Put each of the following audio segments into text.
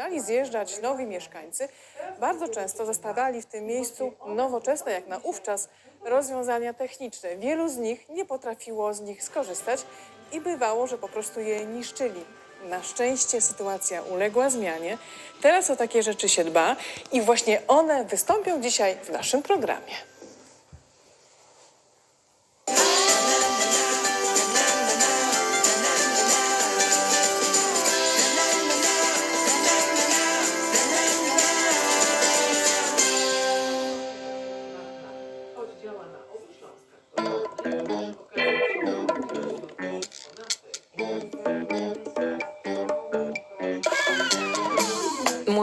zaczynali zjeżdżać nowi mieszkańcy, bardzo często zastawali w tym miejscu nowoczesne, jak na ówczas, rozwiązania techniczne. Wielu z nich nie potrafiło z nich skorzystać i bywało, że po prostu je niszczyli. Na szczęście sytuacja uległa zmianie. Teraz o takie rzeczy się dba i właśnie one wystąpią dzisiaj w naszym programie.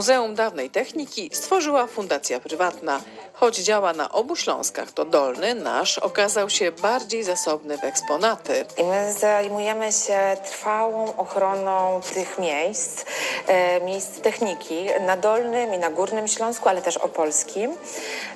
Muzeum Dawnej Techniki stworzyła fundacja prywatna. Choć działa na obu Śląskach, to Dolny nasz okazał się bardziej zasobny w eksponaty. I my zajmujemy się trwałą ochroną tych miejsc, e, miejsc techniki na Dolnym i na Górnym Śląsku, ale też opolskim.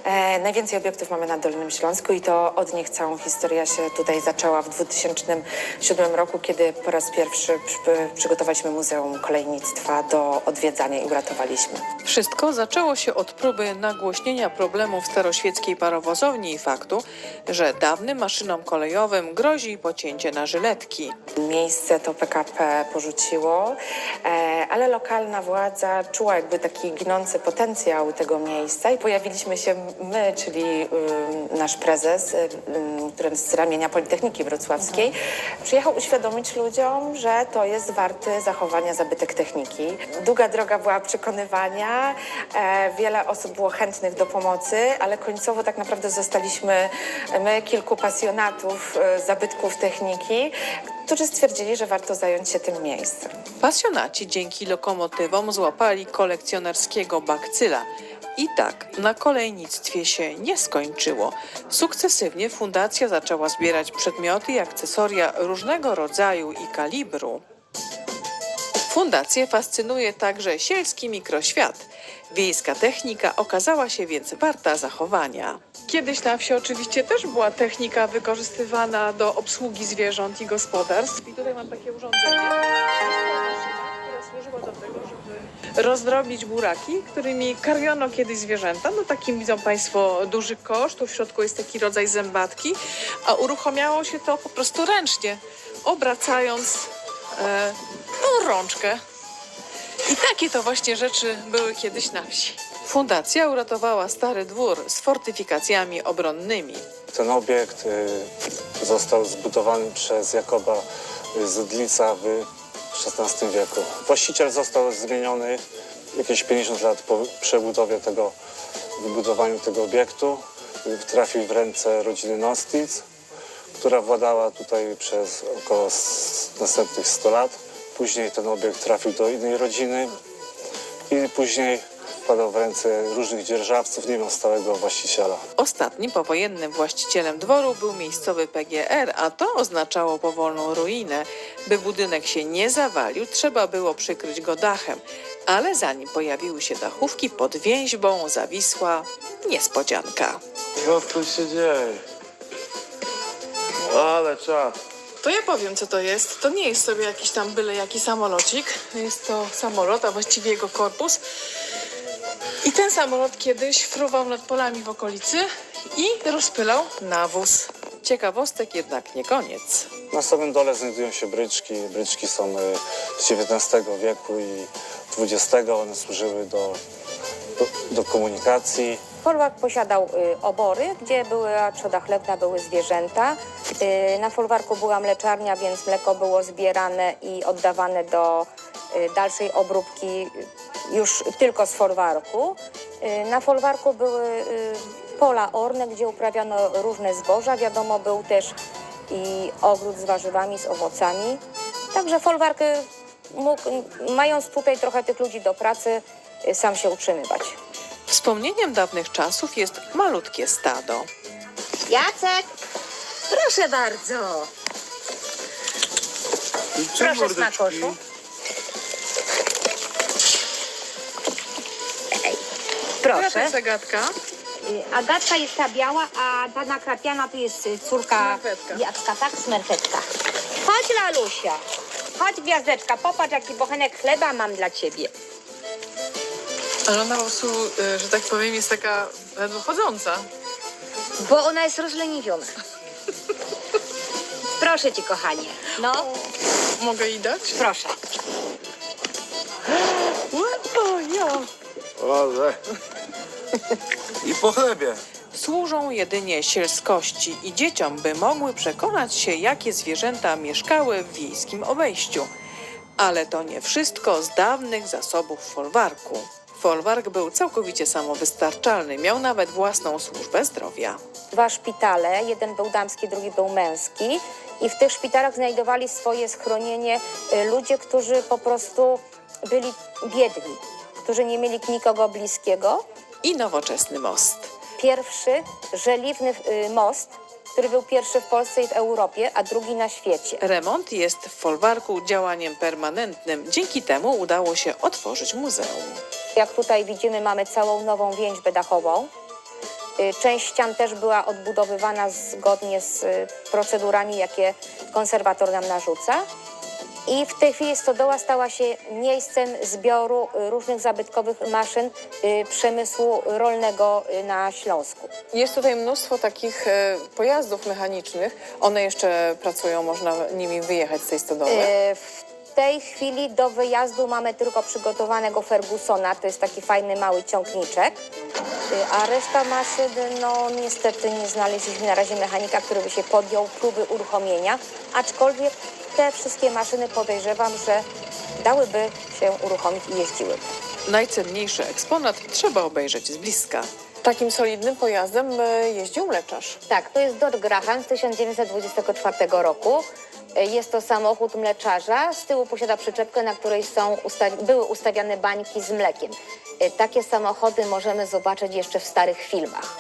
E, najwięcej obiektów mamy na Dolnym Śląsku i to od nich całą historia się tutaj zaczęła w 2007 roku, kiedy po raz pierwszy przy, przygotowaliśmy Muzeum Kolejnictwa do odwiedzania i uratowaliśmy. Wszystko zaczęło się od próby nagłośnienia problemów staroświeckiej parowozowni i faktu, że dawnym maszynom kolejowym grozi pocięcie na żyletki. Miejsce to PKP porzuciło, e, ale lokalna władza czuła jakby taki ginący potencjał tego miejsca i pojawiliśmy się my, czyli ym, nasz prezes, ym, którym z ramienia Politechniki Wrocławskiej, przyjechał uświadomić ludziom, że to jest warty zachowania zabytek techniki. Długa droga była przekonywania, e, wiele osób było chętnych do pomocy, ale końcowo tak naprawdę zostaliśmy my, kilku pasjonatów e, zabytków techniki, którzy stwierdzili, że warto zająć się tym miejscem. Pasjonaci dzięki lokomotywom złapali kolekcjonerskiego bakcyla. I tak na kolejnictwie się nie skończyło. Sukcesywnie fundacja zaczęła zbierać przedmioty i akcesoria różnego rodzaju i kalibru. Fundację fascynuje także sielski mikroświat. Wiejska technika okazała się więc warta zachowania. Kiedyś na wsi oczywiście też była technika wykorzystywana do obsługi zwierząt i gospodarstw. I tutaj mam takie urządzenie, które służyło do tego, żeby rozdrobić buraki, którymi karmiono kiedyś zwierzęta. No takim widzą Państwo duży kosz, tu w środku jest taki rodzaj zębatki, a uruchamiało się to po prostu ręcznie, obracając no, rączkę. I takie to właśnie rzeczy były kiedyś na wsi. Fundacja uratowała stary dwór z fortyfikacjami obronnymi. Ten obiekt y, został zbudowany przez Jakoba z Glica w XVI wieku. Właściciel został zmieniony jakieś 50 lat po przebudowie tego, wybudowaniu tego obiektu. Trafił w ręce rodziny Nostitz, która władała tutaj przez około s- następnych 100 lat. Później ten obiekt trafił do innej rodziny i później wpadał w ręce różnych dzierżawców, nie miał stałego właściciela. Ostatnim powojennym właścicielem dworu był miejscowy PGR, a to oznaczało powolną ruinę. By budynek się nie zawalił, trzeba było przykryć go dachem. Ale zanim pojawiły się dachówki, pod więźbą zawisła niespodzianka. Co tu się dzieje? Ale czad. To ja powiem, co to jest. To nie jest sobie jakiś tam byle jaki samolocik. Jest to samolot, a właściwie jego korpus. I ten samolot kiedyś fruwał nad polami w okolicy i rozpylał nawóz. Ciekawostek jednak nie koniec. Na samym dole znajdują się bryczki. Bryczki są y, z XIX wieku i XX. One służyły do, do, do komunikacji. Folwark posiadał y, obory, gdzie była trzoda chlewna, były zwierzęta. Y, na folwarku była mleczarnia, więc mleko było zbierane i oddawane do y, dalszej obróbki już tylko z folwarku. Na folwarku były pola orne, gdzie uprawiano różne zboża. Wiadomo, był też i ogród z warzywami, z owocami. Także folwark mógł, mając tutaj trochę tych ludzi do pracy, sam się utrzymywać. Wspomnieniem dawnych czasów jest malutkie stado. Jacek, proszę bardzo. Proszę smakoszu. Ej, Proszę. zagadka. Y, Agatka jest ta biała, a ta nakrapiana to jest y, córka Smerfetka. Jacka, tak? Smerfetka. Chodź, Lalusia. Chodź, gwiazdeczka, popatrz, jaki bochenek chleba mam dla ciebie. Ale ona po prostu, y, że tak powiem, jest taka ledwo chodząca. Bo ona jest rozleniwiona. Proszę cię, kochanie. No, Mogę jej dać? proszę. O, ja. Ale. I po chlebie. Służą jedynie sielskości i dzieciom, by mogły przekonać się, jakie zwierzęta mieszkały w wiejskim obejściu. Ale to nie wszystko z dawnych zasobów folwarku. Folwark był całkowicie samowystarczalny, miał nawet własną służbę zdrowia. Dwa szpitale, jeden był damski, drugi był męski. I w tych szpitalach znajdowali swoje schronienie y, ludzie, którzy po prostu byli biedni, którzy nie mieli nikogo bliskiego. I nowoczesny most. Pierwszy żeliwny y, most, który był pierwszy w Polsce i w Europie, a drugi na świecie. Remont jest w folwarku działaniem permanentnym. Dzięki temu udało się otworzyć muzeum. Jak tutaj widzimy, mamy całą nową więźbę dachową. Y, Część ścian też była odbudowywana zgodnie z y, procedurami, jakie konserwator nam narzuca. I w tej chwili stodoła stała się miejscem zbioru y, różnych zabytkowych maszyn przemysłu rolnego na Śląsku. Jest tutaj mnóstwo takich pojazdów mechanicznych. One jeszcze pracują, można nimi wyjechać z tej stodoły. W tej chwili do wyjazdu mamy tylko przygotowanego Fergusona, to jest taki fajny mały ciągniczek. Y, A reszta maszyn, no niestety nie znaleźliśmy na razie mechanika, który by się podjął próby uruchomienia, aczkolwiek te wszystkie maszyny podejrzewam, że dałyby się uruchomić i jeździły. Najcenniejszy eksponat trzeba obejrzeć z bliska. Takim solidnym pojazdem e, jeździł mleczarz. Tak, to jest Dodge Graham z 1924 roku. Y, Jest to samochód mleczarza. Z tyłu posiada przyczepkę, na której są były ustawiane bańki z mlekiem. Y, Takie samochody możemy zobaczyć jeszcze w starych filmach,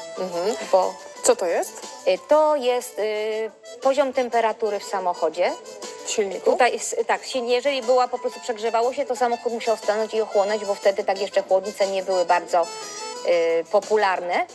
bo Co to jest? y, to jest y, poziom temperatury w samochodzie. W silniku? Tutaj, s- tak, si- jeżeli była po prostu przegrzewało się, to samochód musiał stanąć i ochłonąć, bo wtedy tak jeszcze chłodnice nie były bardzo y, popularne.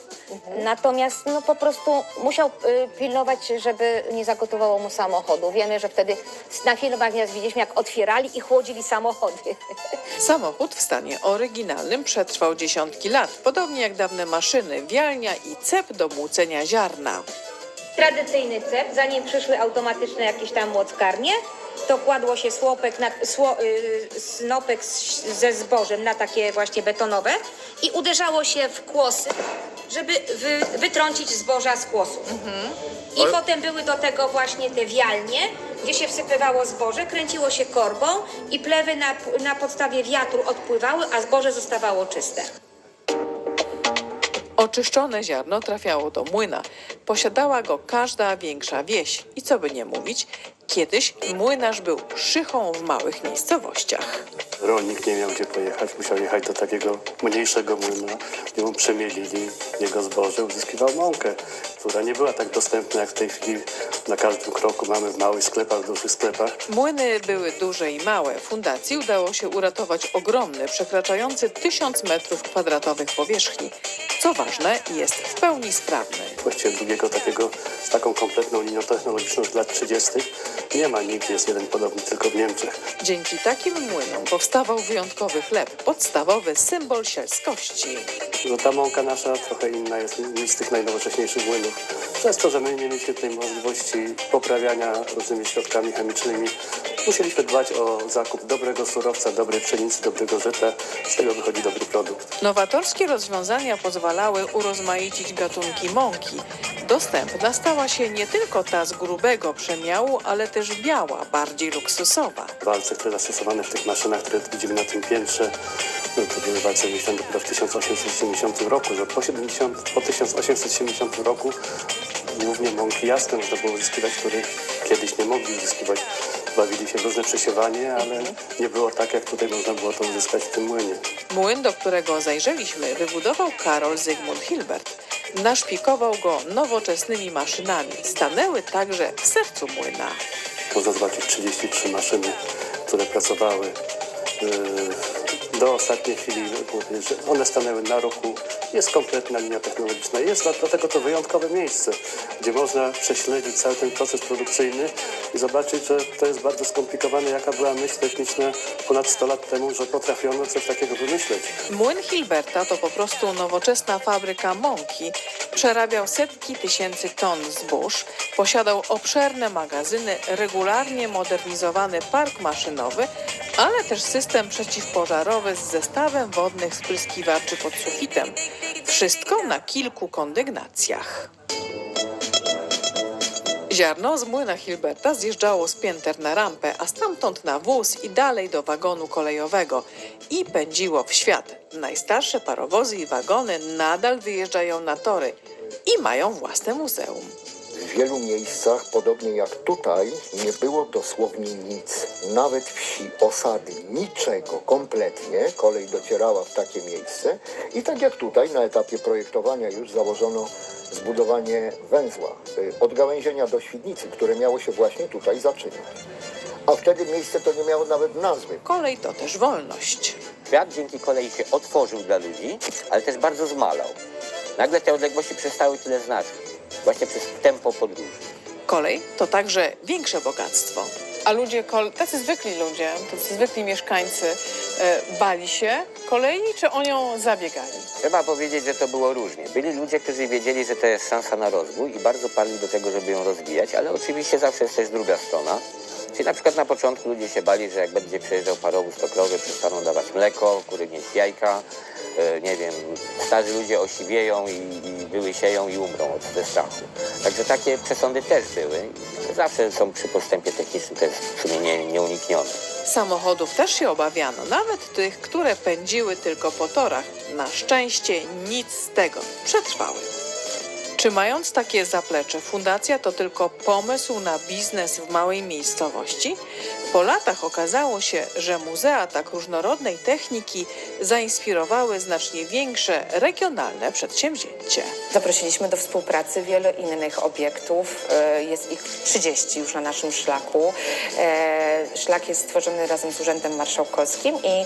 Natomiast no, po prostu musiał y, pilnować, żeby nie zagotowało mu samochodu. Wiemy, że wtedy na filmach widzieliśmy, jak otwierali i chłodzili samochody. Samochód w stanie oryginalnym przetrwał dziesiątki lat, podobnie jak dawne maszyny, wialnia i cep do młócenia ziarna. Tradycyjny cep, zanim przyszły automatyczne jakieś tam młockarnie, to kładło się słopek na, sło, y, snopek z, ze zbożem na takie właśnie betonowe i uderzało się w kłosy, żeby wy, wytrącić zboża z kłosów. I Ale- potem były do tego właśnie te wialnie, gdzie się wsypywało zboże, kręciło się korbą i plewy na, na podstawie wiatru odpływały, a zboże zostawało czyste. Oczyszczone ziarno trafiało do młyna. Posiadała go każda większa wieś. I co by nie mówić, kiedyś młynarz był szychą w małych miejscowościach. Rolnik nie miał gdzie pojechać, musiał jechać do takiego mniejszego młyna, gdzie mu przemielili jego zboże, uzyskiwał mąkę, która nie była tak dostępna jak w tej chwili na każdym kroku mamy w małych sklepach, w dużych sklepach. Młyny były duże i małe. Fundacji udało się uratować ogromny, przekraczający tysiąc metrów kwadratowych powierzchni. Co ważne, jest w pełni sprawny. Właściwie drugiego takiego z taką kompletną linią technologiczną z lat 30. nie ma nigdzie, jest jeden podobny tylko w Niemczech. Dzięki takim młynom powstawał wyjątkowy chleb, podstawowy symbol sielskości. No ta mąka nasza trochę inna jest niż z tych najnowocześniejszych młynów. Przez to, że my mieliśmy tej możliwości poprawiania różnymi środkami chemicznymi, musieliśmy dbać o zakup dobrego surowca, dobrej pszenicy, dobrego żyta. Z tego wychodzi dobry produkt. Nowatorskie rozwiązania pozwalały urozmaicić gatunki mąki. Dostępna stała się nie tylko ta z grubego przemiału, ale też biała, bardziej luksusowa. Walce, które zastosowane w tych maszynach, które widzimy na tym piętrze, no to były walce wyjściane dopiero w 1870 roku. No po, 70, po 1870 roku głównie mąki jasne można było uzyskiwać, których kiedyś nie mogli uzyskiwać. Bawili się w różne przesiewanie, ale nie było tak, jak tutaj można było to uzyskać w tym młynie. Młyn, do którego zajrzeliśmy, wybudował Karol Zygmunt Hilbert. Naszpikował go nowoczesnymi maszynami. Stanęły także w sercu młyna. Można zobaczyć 33 maszyny, które pracowały yy, do ostatniej chwili. One stanęły na ruchu jest kompletna linia technologiczna. Jest dla- dlatego to wyjątkowe miejsce, gdzie można prześledzić cały ten proces produkcyjny i zobaczyć, że to jest bardzo skomplikowane, jaka była myśl techniczna ponad 100 lat temu, że potrafiono coś takiego wymyśleć. Młyn Hilberta to po prostu nowoczesna fabryka mąki. Przerabiał setki tysięcy ton zbóż, posiadał obszerne magazyny, regularnie modernizowany park maszynowy, ale też system przeciwpożarowy z zestawem wodnych spryskiwaczy pod sufitem. Wszystko na kilku kondygnacjach. Ziarno z młyna Hilberta zjeżdżało z pięter na rampę, a stamtąd na wóz i dalej do wagonu kolejowego i pędziło w świat. Najstarsze parowozy i wagony nadal wyjeżdżają na tory i mają własne muzeum. W wielu miejscach, podobnie jak tutaj, nie było dosłownie nic. Nawet wsi, osady, niczego kompletnie. Kolej docierała w takie miejsce i tak jak tutaj na etapie projektowania już założono zbudowanie węzła y, od gałęzienia do Świdnicy, które miało się właśnie tutaj zaczynać. A wtedy miejsce to nie miało nawet nazwy. Kolej to też wolność. Świat dzięki kolei się otworzył dla ludzi, ale też bardzo zmalał. Nagle te odległości przestały tyle znaczyć. Właśnie przez tempo podróży. Kolej to także większe bogactwo. A ludzie, tacy zwykli ludzie, tacy zwykli mieszkańcy, e, bali się kolei, czy o nią zabiegali? Trzeba powiedzieć, że to było różnie. Byli ludzie, którzy wiedzieli, że to jest szansa na rozwój i bardzo parli do tego, żeby ją rozwijać, ale oczywiście zawsze jest też druga strona. Czyli na przykład na początku ludzie się bali, że jak będzie przejeżdżał parowóz, to krowy przestaną dawać mleko, kury nieść jajka, e, nie wiem, starzy ludzie osiwieją i, i wyłysieją i umrą od ze strachu. Także takie przesądy też były. Zawsze są przy postępie technicznym, to jest w sumie nie, nieuniknione. Samochodów też się obawiano, nawet tych, które pędziły tylko po torach. Na szczęście nic z tego przetrwały. Czy mając takie zaplecze, fundacja to tylko pomysł na biznes w małej miejscowości? Po latach okazało się, że muzea tak różnorodnej techniki zainspirowały znacznie większe regionalne przedsięwzięcie. Zaprosiliśmy do współpracy wiele innych obiektów. E, Jest ich 30 już na naszym szlaku. E, Szlak jest stworzony razem z Urzędem Marszałkowskim i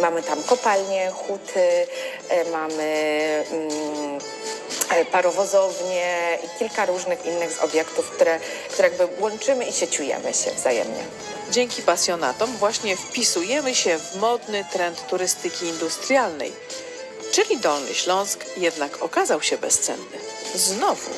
mamy tam kopalnie, huty, e, mamy mm, parowozownie i kilka różnych innych z obiektów, które, które jakby łączymy i sieciujemy się wzajemnie. Dzięki pasjonatom właśnie wpisujemy się w modny trend turystyki industrialnej. Czyli Dolny Śląsk jednak okazał się bezcenny. Znowu.